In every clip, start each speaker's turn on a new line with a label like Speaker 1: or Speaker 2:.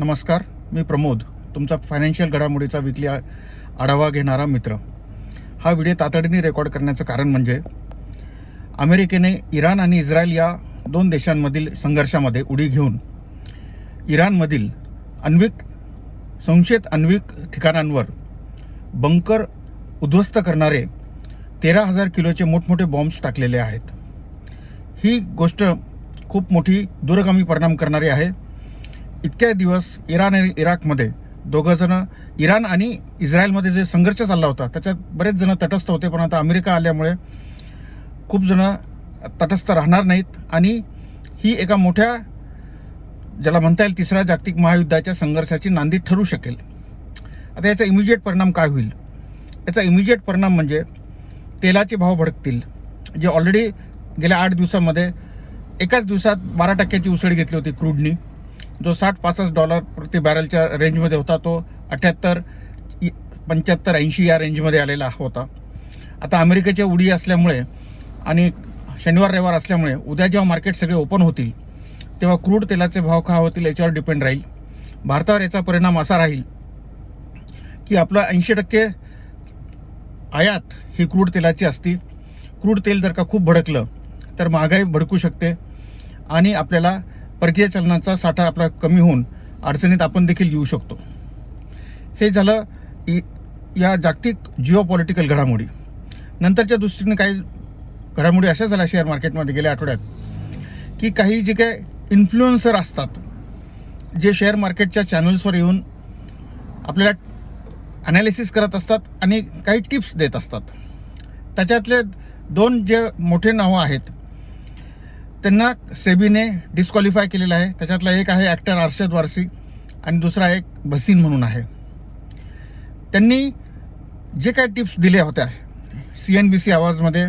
Speaker 1: नमस्कार मी प्रमोद तुमचा फायनान्शियल घडामोडीचा विकली आढावा घेणारा मित्र. हा व्हिडिओ तातडीने रेकॉर्ड करण्याचं कारण म्हणजे अमेरिकेने इराण आणि इस्रायल या दोन देशांमधील संघर्षामध्ये उडी घेऊन इराणमधील अन्विक संशयित अन्विक ठिकाणांवर बंकर उद्ध्वस्त करणारे तेरा हजार किलोचे मोठमोठे बॉम्ब्स टाकलेले आहेत. ही गोष्ट खूप मोठी दूरगामी परिणाम करणारी आहे. इतक्या दिवस इराण आणि इराकमध्ये दोघं जण इराण आणि इस्रायलमध्ये जे संघर्ष चालला होता त्याच्यात बरेच जण तटस्थ होते पण आता अमेरिका आल्यामुळे खूप जणं तटस्थ राहणार नाहीत. आणि ही एका मोठ्या ज्याला म्हणता येईल तिसऱ्या जागतिक महायुद्धाच्या संघर्षाची नांदी ठरू शकेल. आता याचा इमिजिएट परिणाम काय होईल? याचा इमिजिएट परिणाम म्हणजे तेलाचे भाव भडकतील. जे ऑलरेडी गेल्या आठ दिवसामध्ये एकाच दिवसात बारा टक्क्याची उसळ घेतली होती क्रूडनी. जो साठ पासष्ट डॉलर प्रति बॅरलच्या रेंजमध्ये होता तो अठ्याहत्तर पंच्याहत्तर ऐंशी या रेंजमध्ये आलेला होता. आता अमेरिकेच्या उडी असल्यामुळे आणि शनिवार रविवार असल्यामुळे उद्या जेव्हा मार्केट सगळे ओपन होतील तेव्हा क्रूड तेलाचे भाव का होतील याच्यावर डिपेंड राहील. भारतावर याचा परिणाम असा राहील की आपलं ऐंशी टक्के आयात ही क्रूड तेलाची असती. क्रूड तेल जर का खूप भडकलं तर महागाई भडकू शकते आणि आपल्याला परकीय चलनाचा साठा आपला कमी होऊन अडचणीत आपण देखील येऊ शकतो. हे झालं इ- या जागतिक जिओपॉलिटिकल घडामोडी. नंतरच्या दृष्टीने काही घडामोडी अशा झाल्या शेअर मार्केटमध्ये गेल्या आठवड्यात की काही जे काय इन्फ्लुएन्सर असतात जे शेअर मार्केटच्या चॅनल्सवर येऊन आपल्याला ॲनालिसिस करत असतात आणि काही टिप्स देत असतात. त्याच्यातले दोन जे मोठे नावं आहेत त्यांना सेबीने डिस्क्वालिफाय केलेलं आहे. त्याच्यातला एक आहे ॲक्टर अर्षद वारसी आणि दुसरा एक भसीन म्हणून आहे. त्यांनी जे काय टिप्स दिल्या होत्या सी एन बी सी आवाजमध्ये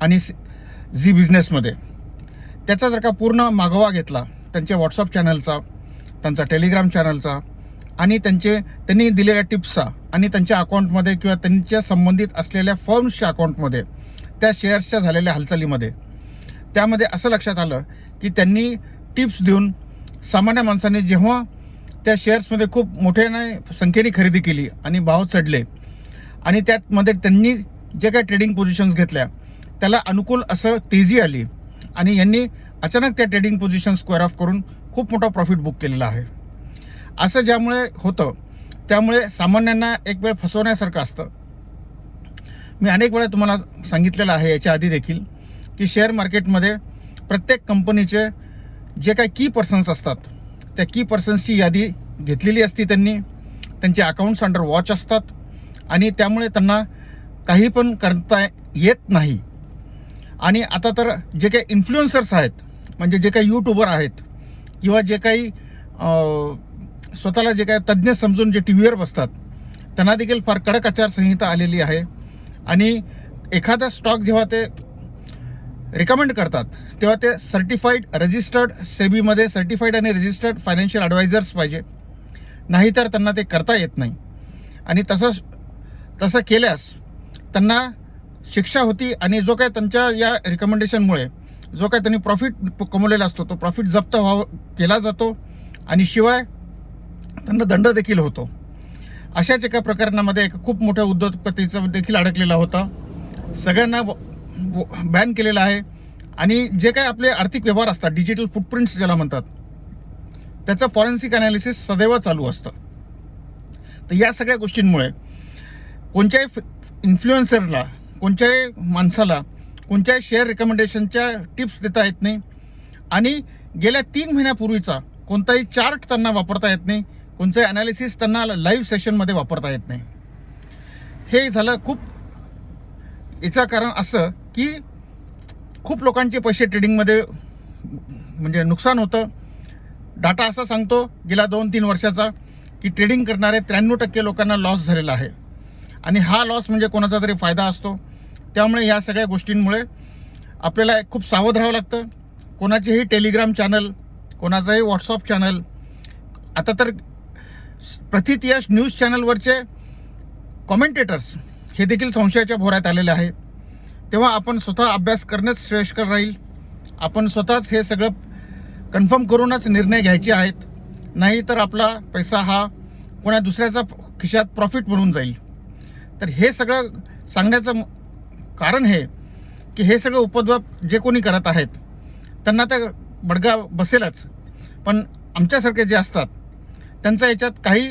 Speaker 1: आणि झी बिझनेसमध्ये त्याचा जर का पूर्ण मागोवा घेतला त्यांच्या व्हॉट्सअप चॅनलचा त्यांचा टेलिग्राम चॅनलचा आणि त्यांचे त्यांनी दिलेल्या टिप्सचा आणि त्यांच्या अकाउंटमध्ये किंवा त्यांच्या संबंधित असलेल्या फर्म्सच्या अकाउंटमध्ये त्या शेअर्सच्या झालेल्या हालचालीमध्ये त्यामध्ये असं लक्षात आलं की त्यांनी टिप्स देऊन सामान्य माणसाने जेव्हा त्या शेअर्समध्ये खूप मोठ्याने संख्येने खरेदी केली आणि भाव चढले आणि त्यातमध्ये त्यांनी जे काही ट्रेडिंग पोझिशन्स घेतल्या त्याला अनुकूल असं तेजी आली आणि यांनी अचानक त्या ट्रेडिंग पोझिशन स्क्वेअर ऑफ करून खूप मोठा प्रॉफिट बुक केलेला आहे. असं ज्यामुळे होतं त्यामुळे सामान्यांना एक वेळ फसवण्यासारखं असतं. मी अनेक वेळा तुम्हाला सांगितलेलं आहे याच्या आधी देखील. की शेअर मार्केटमध्ये प्रत्येक कंपनीचे जे काही की पर्सन्स असतात त्या की पर्सन्सची यादी घेतलेली असती त्यांनी. त्यांचे अकाउंट्स अंडर वॉच असतात आणि त्यामुळे त्यांना काही पण करता येत नाही. आणि आता तर जे काही इन्फ्लुएन्सर्स आहेत म्हणजे जे काही यूट्यूबर आहेत किंवा जे काही स्वतःला जे काही तज्ज्ञ समजून जे टी व्हीवर बसतात त्यांना देखील फार कडक आचारसंहिता आलेली आहे. आणि एखादा स्टॉक जेव्हा ते रिकमेंड करतात तेव्हा ते सर्टिफाईड रजिस्टर्ड सेबीमध्ये सर्टिफाईड आणि रजिस्टर्ड फायनान्शियल ॲडवायझर्स पाहिजे. नाहीतर त्यांना ते करता येत नाही. आणि तसं तसं केल्यास त्यांना शिक्षा होती आणि जो काय त्यांच्या या रिकमेंडेशनमुळे जो काय त्यांनी प्रॉफिट कमवलेला असतो तो प्रॉफिट जप्त व्हा केला जातो आणि शिवाय त्यांना दंड देखील होतो. अशाच एका प्रकरणामध्ये एक खूप मोठ्या उद्योगपतीचा देखील अडकलेला होता. सगळ्यांना बॅन केलेला आहे. आणि जे काही आपले आर्थिक व्यवहार असतात डिजिटल फुटप्रिंट्स ज्याला म्हणतात त्याचं फॉरेन्सिक अनालिसिस सदैव चालू असतं. तर या सगळ्या गोष्टींमुळे कोणत्याही इन्फ्लुएन्सरला कोणत्याही माणसाला कोणत्याही शेअर रिकमेंडेशनच्या टिप्स देता येत नाही. आणि गेल्या तीन महिन्यापूर्वीचा कोणताही चार्ट त्यांना वापरता येत नाही. कोणतंही अनालिसिस त्यांना लाईव्ह सेशनमध्ये वापरता येत नाही. हे झालं खूप याचं कारण असं की खूप लोकांचे पैसे ट्रेडिंगमध्ये म्हणजे नुकसान होतं. डाटा असा सांगतो गेल्या दोन तीन वर्षाचा की ट्रेडिंग करणारे त्र्याण्णव टक्के लोकांना लॉस झालेला आहे. आणि हा लॉस म्हणजे कोणाचा तरी फायदा असतो. त्यामुळे या सगळ्या गोष्टींमुळे आपल्याला खूप सावध राहावं लागतं. कोणाचेही टेलिग्राम चॅनल कोणाचाही व्हॉट्सअप चॅनल आता तर प्रथित यश न्यूज चॅनलवरचे कॉमेंटेटर्स हे देखील संशयाच्या भोऱ्यात आलेले आहे तेव्हा आपण स्वतः अभ्यास करणंच श्रेयस्कर राहील. आपण स्वतःच हे सगळं कन्फर्म करूनच निर्णय घ्यायचे आहेत. नाही तर आपला पैसा हा कोणा दुसऱ्याचा खिशात प्रॉफिट म्हणून जाईल. तर हे सगळं सांगण्याचं कारण हे की हे सगळं उपद्व्याप जे कोणी करत आहेत त्यांना तर बडगा बसेलच. पण आमच्यासारखे जे असतात त्यांचा याच्यात काही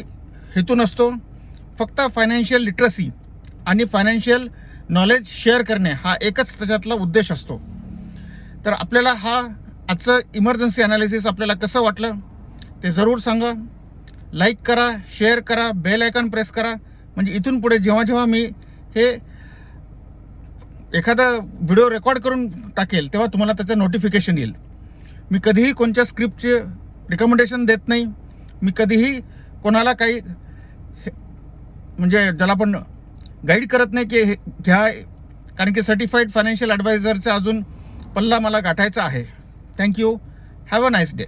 Speaker 1: हेतू नसतो. फक्त फायनान्शियल लिटरसी आणि फायनान्शियल नॉलेज शेअर करणे हा एकच त्याच्यातला उद्देश असतो. तर आपल्याला हा आजचं इमर्जन्सी अनालिसिस आपल्याला कसं वाटलं ते जरूर सांगा. लाईक करा शेअर करा बेल आयकॉन प्रेस करा. म्हणजे इथून पुढे जेव्हा जेव्हा मी हे एखादा व्हिडिओ रेकॉर्ड करून टाकेल तेव्हा तुम्हाला त्याचं नोटिफिकेशन येईल. मी कधीही कोणत्या स्क्रिप्टचे रिकमेंडेशन देत नाही. मी कधीही कोणाला काही हे- म्हणजे ज्याला आपण गाईड करत नाही की हे घ्या कारण की सर्टिफाईड फायनान्शियल ॲडवायझरचा अजून पल्ला मला गाठायचा आहे. Thank you have a nice day